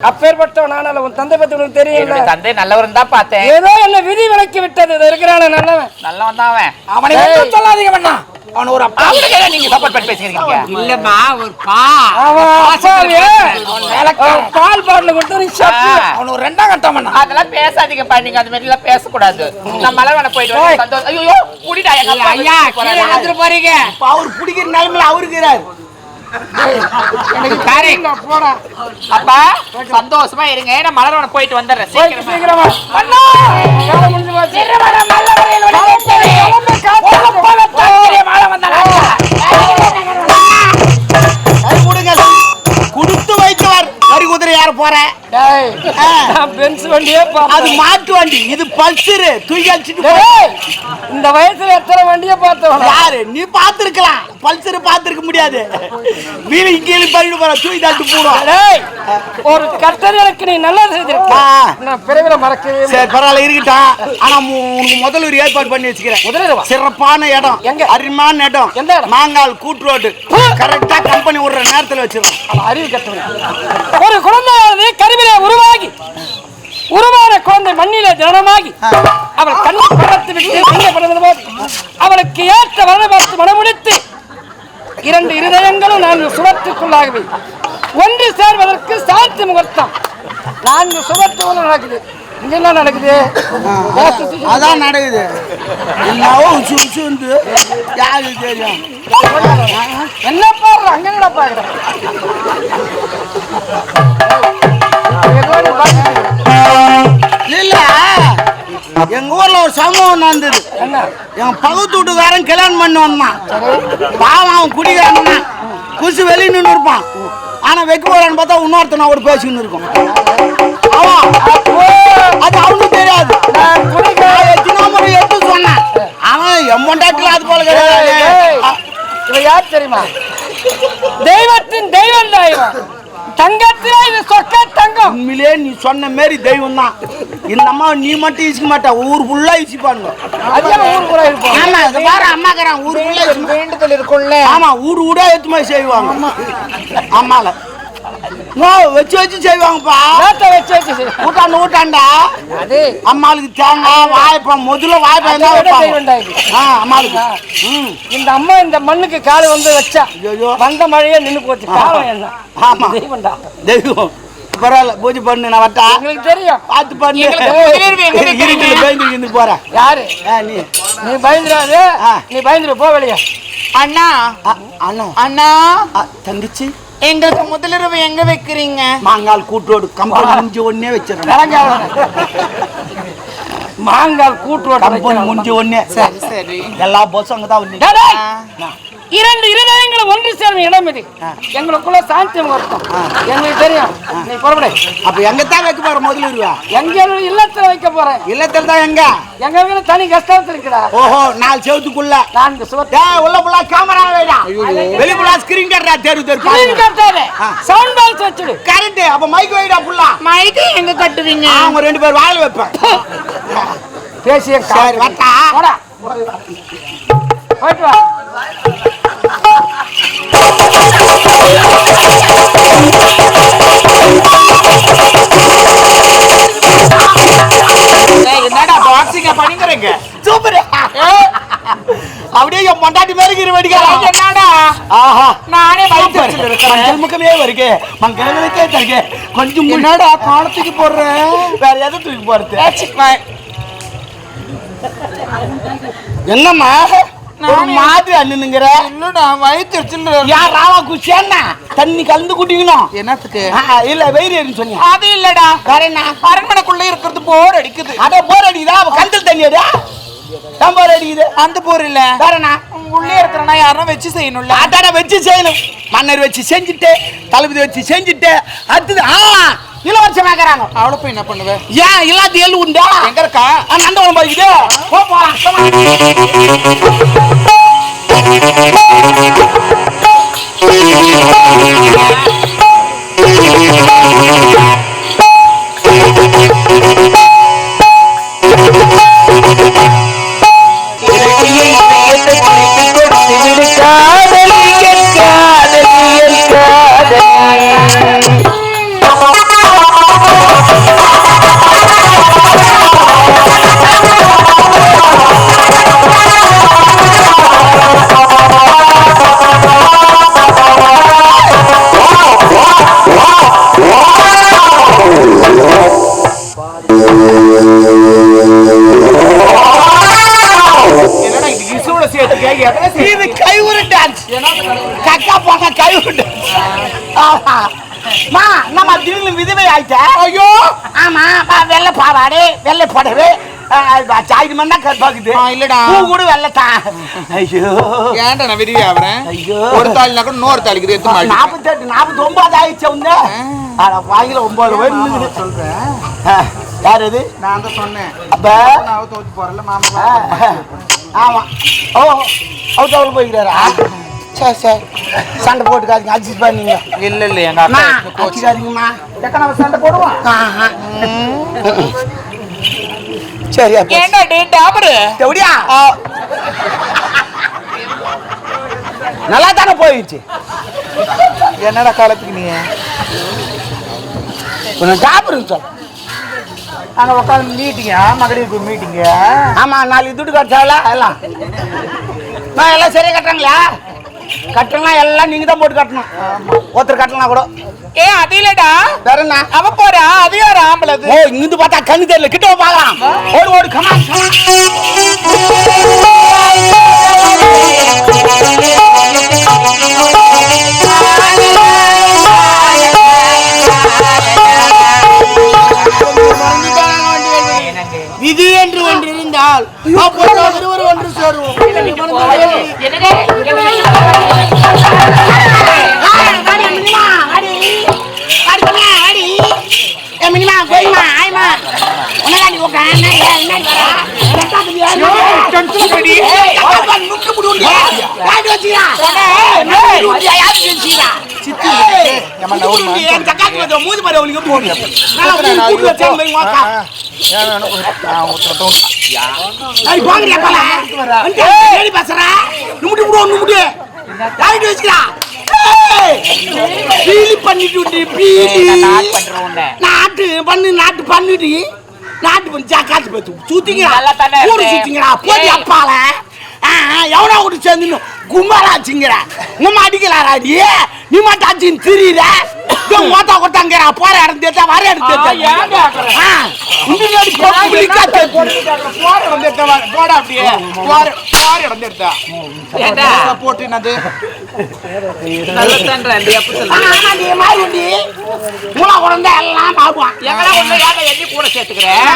அப்பேற்பட்டவன் நானால உன் தந்தை பத்தி உனக்கு தெரியல தந்தை நல்லவன் தான் பார்த்தேன். ஏதோ என்ன விதி விலக்கி விட்டது இருக்கிறான நல்லவன். நல்லவன் தான் அவன். அவனை சொல்லாதீங்க அவன் ஒரு அப்பா. நீங்க சப்போர்ட் பண்ணி பேசுறீங்க இல்லம்மா ஒரு பா. அவன் பால் பாட்டில் கொடுத்து நீ சப்பு. ஆ. அவன் ஒரு ரெண்டாம் கட்டம் பண்ணா அதெல்லாம் பேசாதீங்கப்பா நீங்க அந்த மாதிரி எல்லாம் பேசக்கூடாது. நான் மலர்வன போயிட்டு ஐயோ குடிடா ஐயா போறீங்க. அவர் பிடிக்கிற நிலைமையில அவருக்கிறார் அப்பா சந்தோஷமா இருங்க. நான் மலர்வன போயிட்டு வந்துடுறேன். சீக்கிரமா. கொடுத்து வைத்தவர் வரி குதிரை யார் போற? அது. மாட்டு வண்டி. இது பல்சரு. தூக்கி அடிச்சிட்டு இந்த வயசுல எத்தனை வண்டியை பார்த்தவன் யாரு? நீ பாத்துருக்கலாம் பல்சர் பாத்துருக்க முடியாது. வீடு இங்கே பண்ணிட்டு போற. தூக்கி தட்டு போடும் ஒரு கட்டளைக்கு நீ நல்லா செய்திருக்க. நான் பிறவில மறக்கவே இல்லை. சரி பரவாயில்ல இருக்கட்டும். ஆனா உனக்கு முதல்ல ஒரு ஏற்பாடு பண்ணி வச்சுக்கிறேன். முதலிரவா? சிறப்பான இடம். எங்க? அருமையான இடம். எந்த இடம்? மாங்கால் கூட்டு ரோடு. கரெக்டா கம்பெனி விடுற நேரத்துல வச்சிருக்கோம். அறிவு கட்டவன். ஒரு கருவிலே மண்ணிலே தினமாகி அவள் கண்ணை படத்து விட்டு கண்ணை படவது போது அவளுக்கு ஏற்ற வரதை பார்த்து மனமுடித்து இரண்டு இருதயங்களும் நான்கு சுவற்றுக்குள்ளாகவே ஒன்று சேர்வதற்கு சாத்தி முகூர்த்தம். நான்கு சுவற்றுகளும் நடக்குது. இங்க என்ன நடக்குது? அதான் நடக்குது. என்னவோ உச்சு உச்சு வந்து யாரு தெரியும்? என்ன பாடுற? அங்க என்ன பாக்குற ஒரு சம்பவம் நடந்தது. எங்க பகுத்து வீட்டுக்காரன் கல்யாணம் பண்ணி வந்தான் பாவம் அவன் குடிக்காரன் குசு வெளியே நின்று இருப்பான். ஆனா வைக்க போறான்னு பார்த்தா இன்னொருத்தன் அவர் பேசிக்கின்னு இருக்கும் அவன் அது அவனுக்கு தெரியாது. நான் குடிக்க நான் எத்தனை முறை எடுத்து சொன்னேன். அவன் எம்மண்டாட்டில் அது போல கிடையாது. இவ யார் தெரியுமா? தெய்வத்தின் தெய்வம் தான் தங்கத்தில இது சொக்க தங்கம். உண்மையிலே நீ சொன்ன மாரி தெய்வம் தான் இந்த அம்மா நீ மட்டும் இசிக்க மாட்டா. ஊர் ஃபுல்லா இசிப்பானுங்க அதிகம் ஊர் கூட இருப்போம் ஆமா அம்மாக்காரன் ஊர் ஃபுல்லா வேண்டுதல் இருக்கும்ல. ஆமா ஊர் எடுத்து மாதிரி செய்வாங்க. ஆமால. வச்சு வச்சு செய்வாங்கப்பா. வச்சு. ஊட்டாண்டு? ஊட்டாண்டா அது. அம்மாளுக்கு தேங்காய் வாழைப்பழம் முதல்ல இது. ஆ அம்மாளுக்கு. இந்த அம்மா இந்த மண்ணுக்கு கால் வந்து வச்சா ஐயோ. வந்த மழையே நின்னு போச்சு. என்ன? ஆமா. தெய்வம்டா. தெய்வம். பரவாயில்ல பூஜை பண்ணு நான் வட்டா உங்களுக்கு தெரியும். பார்த்து பண்ணு. இருட்டில் பயந்து இருந்து போறேன் யாரு? நீ. நீ பயந்துடாது. நீ பயந்துரு போ வெளியே. அண்ணா. அண்ணா. அண்ணா. தங்கச்சி. எங்களுக்கு முதலிரவு எங்க வைக்கிறீங்க? மாங்கால் கூட்டோடு கம்பெனி முடிஞ்ச உடனே வச்சிடறேன் மாங்கால் கூட்டுவோட கம்பெனி முடிஞ்ச உடனே சரி சரி. எல்லா பஸ்ஸும் அங்கதான் வந்து. இரண்டு இருதயங்களும் ஒன்று சேரும் இடம் இது. எங்களுக்குள்ள சாந்தி முகூர்த்தம். எங்களுக்கு தெரியும். நீ புறப்படு. அப்ப எங்க தான் வைக்க போற முதல்ல இருவா எங்க இல்லத்துல வைக்க போறேன். இல்லத்துல தான் எங்க? எங்க வீடு தனி கஷ்டத்துல இருக்குடா. ஓஹோ நாலு செவத்துக்குள்ள. நான்கு சுவத்து. உள்ள புள்ளா கேமரா வைடா. வெளி புள்ளா ஸ்கிரீன் கட்டா தெரு தெரு ஸ்கிரீன் கட்டாதே ஆ. சவுண்ட் பாக்ஸ் வச்சுடு. கரெக்ட் அப்ப மைக் வைடா புள்ளா மைக்கு எங்க கட்டுவீங்க அவங்க ரெண்டு பேர் வாயில வைப்பேன். பேசிய சரி வட்டா. போடா. போயிட்டு வா. என்னடா? ஆஹா. நானே மஞ்சள் முகமே வருகே மங்களங்களுக்கே தருகே கொஞ்சம் என்னடா காலத்துக்கு போடுறேன் வேற எதை தூக்கி போறது என்னம்மா? ஒரு மாதிரி அண்ணுங்கிற இல்லடா வயிற்று யார் ராவா குச்சியா தண்ணி கலந்து குட்டிக்கணும் என்னத்துக்கு? இல்ல வெயிறு சொன்னீங்க அது இல்லடா. வேற என்ன? அரண்மனைக்குள்ள இருக்கிறது போர் அடிக்குது. அட போர் அடிக்குதா? கந்தல் தண்ணி அடிக்குது. அந்த போர் இல்ல. வேற என்ன உள்ளே இருக்கிறனா யாரும் வச்சு செய்யணும்ல. அதாட வச்சு செய்யணும். மன்னர் வச்சு செஞ்சுட்டு தளபதி வச்சு செஞ்சுட்டு அடுத்தது ஆ இளவரசன் ஆக்குறாங்க அவளை போய் என்ன பண்ணுவ? ஏன் இல்லாத எள்ளு உண்டா? எங்க இருக்கா? அந்த நந்தவனம் போய்க்குது போ போலாம் பாவாடை வெள்ளை புடவை மண்ணா கற்பாக்குது இல்லடா. பூ கூட வெள்ளத்தான் ஐயோ. ஏன்டா நான் விரும்பி ஆவறேன்? ஐயோ. ஒரு தாலினா கூட நூறு தாலிக்கு எடுத்து மாட்டி நாற்பத்தெட்டு நாற்பத்தி ஒன்பது ஆயிடுச்சு உங்க அட வாங்கில ஒன்பது சொல்றேன் யார் இது நான் தான் சொன்னேன். அப்ப? நான் தோத்து போறல மாமா ஆமா. ஓ அவுட் போய்க்கிறாரா? சரி சரி சண்டை போட்டுக்காதீங்க அட்ஜஸ்ட் பண்ணீங்க. இல்ல இல்ல எங்க அம்மா அடிக்காதீங்கம்மா. எக்க நம்ம சண்டை போடுவோம். சரி அப்ப. ஏண்டா டே டாபரு. எப்படியா? நல்லா தானே போயிடுச்சு? என்னடா காலத்துக்கு நீ? கொஞ்சம் சாப்பிடுங்க சார் அங்க உட்காந்து மீட்டிங்க மகளிருக்கு மீட்டிங்க ஆமா நாலு துட்டு கட்டால எல்லாம் நான் எல்லாம் சரியா கட்டுறாங்களா? கட்டலாம் எல்லாம் நீங்க தான் போட்டு கட்டணும். ஒருத்தர் கட்டலாம் கூட. ஏ அது இல்லடா. வேற என்ன? அவ போறா அது யார் ஆம்பளை? ஓ இங்கிருந்து பார்த்தா கண்ணு தெரியல. கிட்ட வா பார்க்கலாம் ஓடு ஓடு கமான் விதி என்று ஒன்று இருந்தால் அப்போது இருவர் ஒன்று சேருவோம். என்னடே பண்ணிட்டு விட்டு பண்ற உன்னை நாட்டு பண்ணு நாட்டு பண்ணிட்டு நாட்டு பண்ணி ஜா காசு பத்து சுத்திங்களா ஊரு. சுத்திங்களா ஏய். அப்பால எவனா கூட சேர்ந்து கும்பலாச்சுங்கிற நம்ம அடிக்கலாராடி நீ? மட்டும் அடிச்சுன்னு திரியிற. மோத்தா கொட்டாங்கிற போற இடம் தேத்தா வர இடம் ஏண்டா? போட்டு மூளை குழந்தை எல்லாம் பாப்பான் எங்கடா உன்னை ஏன்டா எண்ணி கூட சேர்த்துக்கிறேன்